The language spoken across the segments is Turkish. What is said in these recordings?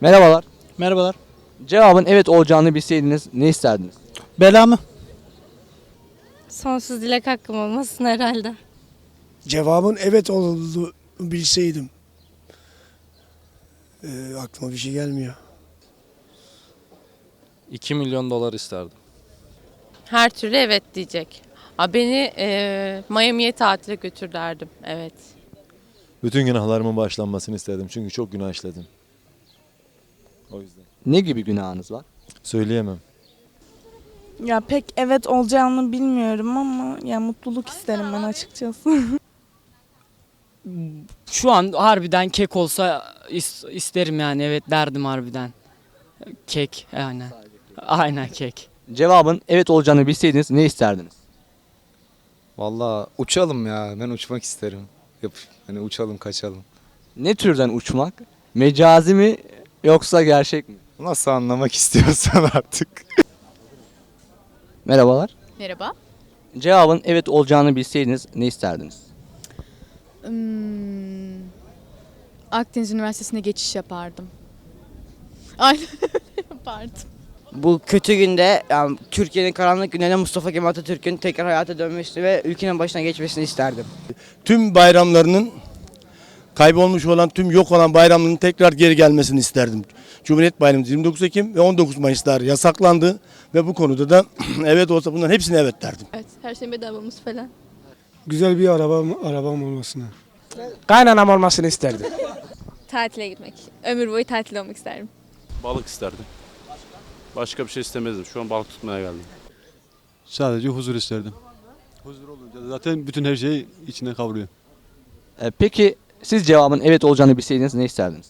Merhabalar. Merhabalar. Cevabın evet olacağını bilseydiniz ne isterdiniz? Bela mı? Sonsuz dilek hakkım olmasın herhalde. Cevabın evet olduğunu bilseydim. Ee, aklıma bir şey gelmiyor. 2 milyon dolar isterdim. Her türlü evet diyecek. Ha, beni e, Miami'ye tatile götür derdim. Evet. Bütün günahlarımın bağışlanmasını istedim. Çünkü çok günah işledim. O yüzden. Ne gibi günahınız var? Söyleyemem. Ya pek evet olacağını bilmiyorum ama ya mutluluk isterim ben açıkçası. Şu an harbiden kek olsa is- isterim yani evet derdim harbiden. Kek aynen. Aynen kek. Cevabın evet olacağını bilseydiniz ne isterdiniz? Valla uçalım ya. Ben uçmak isterim. Yap, hani uçalım kaçalım. Ne türden uçmak? Mecazi mi yoksa gerçek mi? Nasıl anlamak istiyorsan artık. Merhabalar. Merhaba. Cevabın evet olacağını bilseydiniz ne isterdiniz? Hmm, Akdeniz Üniversitesi'ne geçiş yapardım. Aynen öyle yapardım. Bu kötü günde yani Türkiye'nin karanlık günlerinde Mustafa Kemal Atatürk'ün tekrar hayata dönmesini ve ülkenin başına geçmesini isterdim. Tüm bayramlarının kaybolmuş olan tüm yok olan bayramların tekrar geri gelmesini isterdim. Cumhuriyet Bayramı 29 Ekim ve 19 Mayıslar yasaklandı ve bu konuda da evet olsa bunların hepsine evet derdim. Evet, her şeyin bedava olması falan. Güzel bir arabam, arabam olmasını. Kaynanam olmasını isterdim. Tatile gitmek. Ömür boyu tatil olmak isterim. Balık isterdim. Başka bir şey istemezdim. Şu an balık tutmaya geldim. Sadece huzur isterdim. Huzur olunca zaten bütün her şey içine kavruyor. Ee, peki siz cevabın evet olacağını bilseydiniz ne isterdiniz?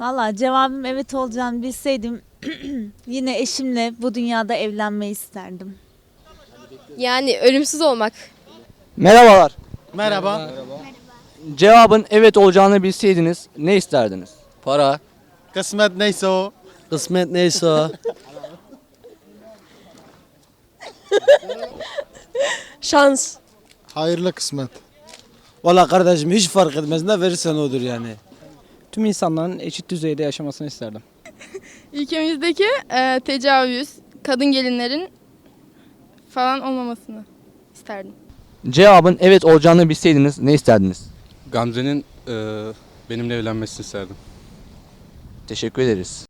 Valla cevabım evet olacağını bilseydim yine eşimle bu dünyada evlenmeyi isterdim. Yani ölümsüz olmak. Merhabalar. Merhaba. Cevabın evet olacağını bilseydiniz ne isterdiniz? Para. Kısmet neyse o. Kısmet neyse o. Şans. Hayırlı kısmet. Valla kardeşim hiç fark etmez ne verirsen odur yani. Tüm insanların eşit düzeyde yaşamasını isterdim. Ülkemizdeki e, tecavüz, kadın gelinlerin falan olmamasını isterdim. Cevabın evet olacağını bilseydiniz ne isterdiniz? Gamze'nin benimle evlenmesini isterdim. Teşekkür ederiz.